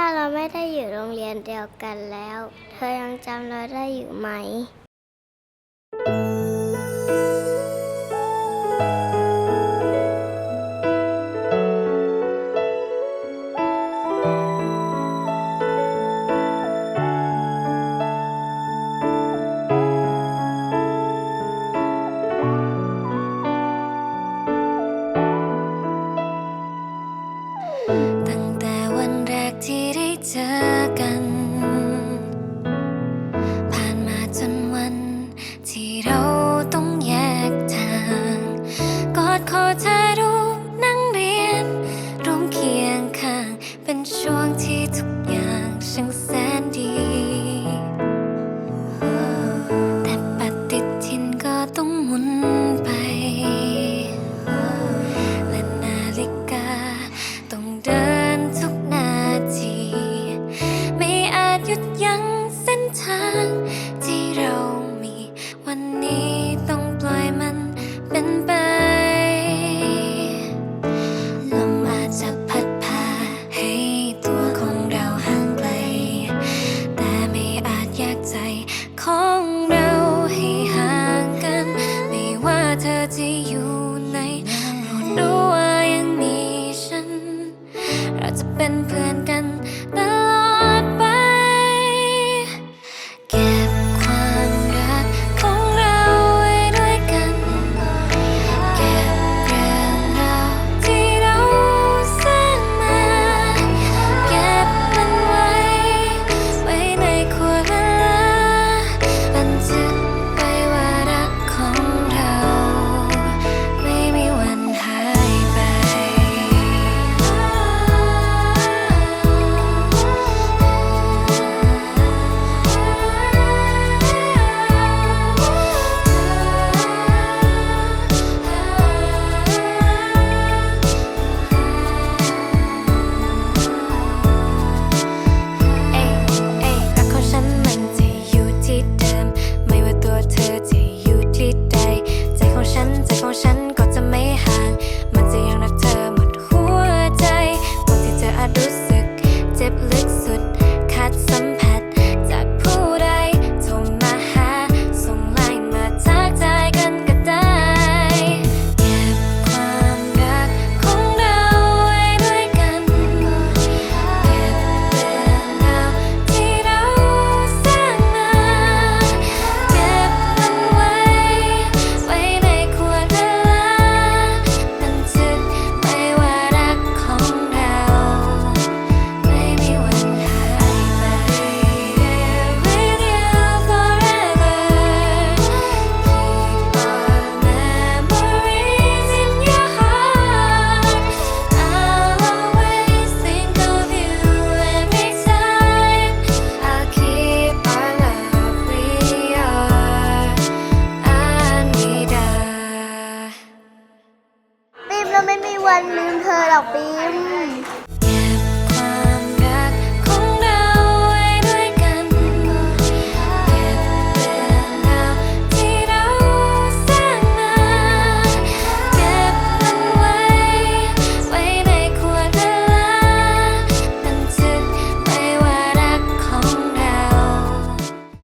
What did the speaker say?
ถ้าเราไม่ได้อยู่โรงเรียนเดียวกันแล้ว เธอยังจำเราได้อยู่ไหม ขอเธอ เพราะฉันก็